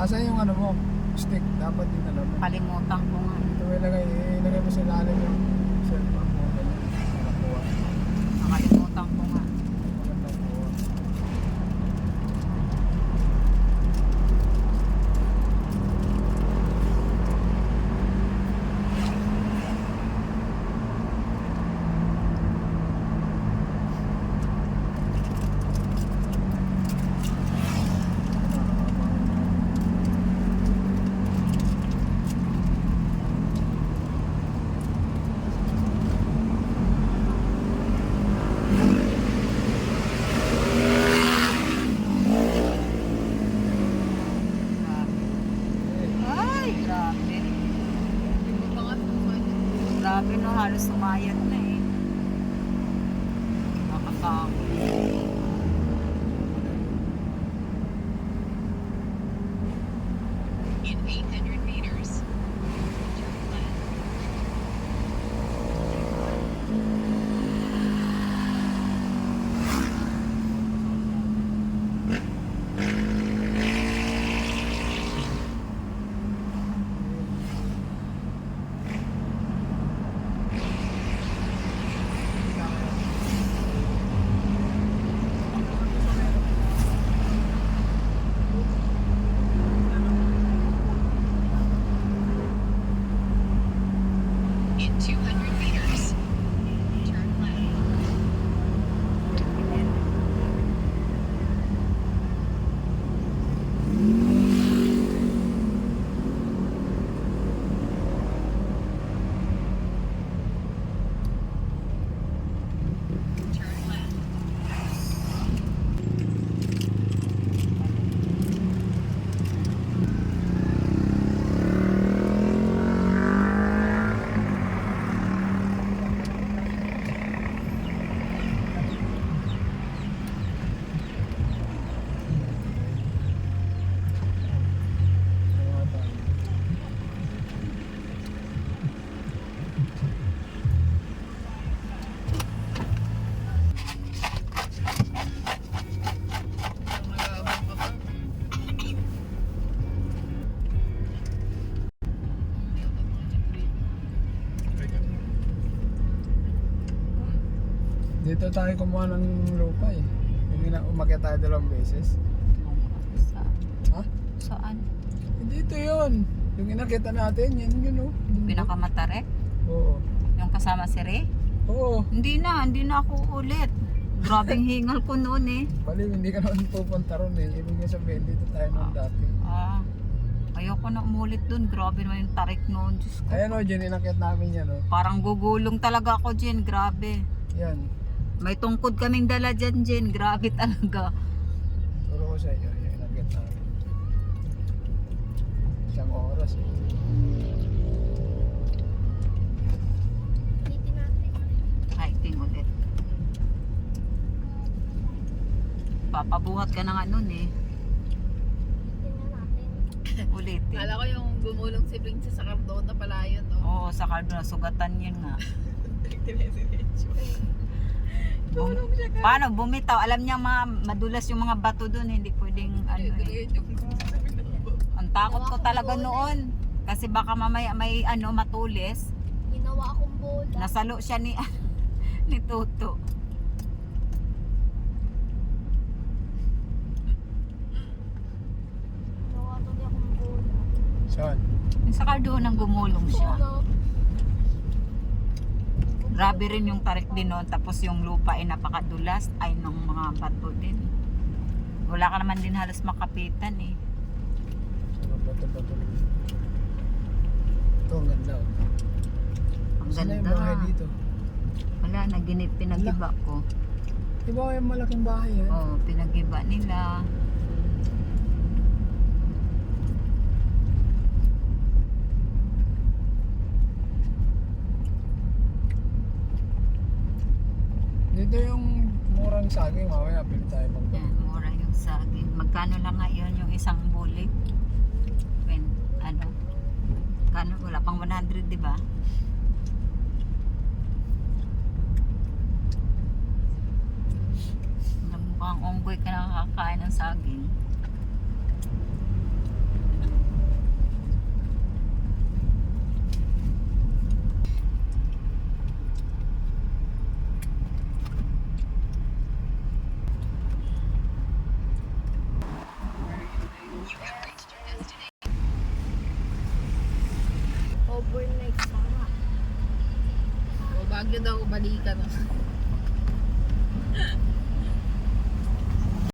Asan yung ano mo? Stick. Dapat din alam mo. Kalimutan ko nga. Ito ilagay, ilagay mo sa ilalim yung cellphone mo. Nakalimutan ko My. into Dito tayo kumuha ng lupa eh. Yung ina umakyat tayo dalawang beses. Saan? Ha? Saan? Eh, Dito yun. Yung inakita natin, yan yun oh. Pinakamatare? Oo. Yung kasama si Ray? Oo. Hindi na, hindi na ako ulit. Grabing hingal ko noon eh. Pali, hindi ka naman pupunta ron eh. Ibig sabihin, dito tayo nung dati. Ah, ayoko na umulit dun. Grabe naman yung tarik noon. Diyos ko. Ayan o, dyan inakit namin yan o. Parang gugulong talaga ako dyan. Grabe. Yan. May tungkod kaming dala dyan, Jen. Grabe talaga. Turo ko sa inyo, yung inakit namin. Isang oras eh. Hiking ulit. Papabuhat ka na nga nun eh. Ulitin. Kala ko yung gumulong si Princess sa Cardona pala yun, no? Oo, sa Cardona. Sugatan yun nga. Bum- paano? Bumitaw. Alam niya mga madulas yung mga bato doon. Hindi pwedeng ano eh. Ang takot ko talaga noon. Kasi baka mamaya may ano matulis. Ginawa akong bola. Nasalo siya ni ni Toto. Saan? Yung Sa Cardona gumulong siya. Grabe rin yung tarik din noon. Tapos yung lupa ay napakadulas. Ay ng mga bato din. Wala ka naman din halos makapitan eh. Bato-bato. Ito, ang ganda o. Ang Saan na yung ganda. dito? Wala, naginip, pinagiba ko. Di ba yung malaking bahay yan? Oh, pinagiba nila. Dito yung murang saging, mamaya pili tayo mag Yan, mura yung saging. Magkano lang ngayon yung isang bulik? When, ano? Kano, wala pang 100, di ba? Mukhang onggoy ka nakakain ng saging. Overnight sama. O, Baguio daw, balikan.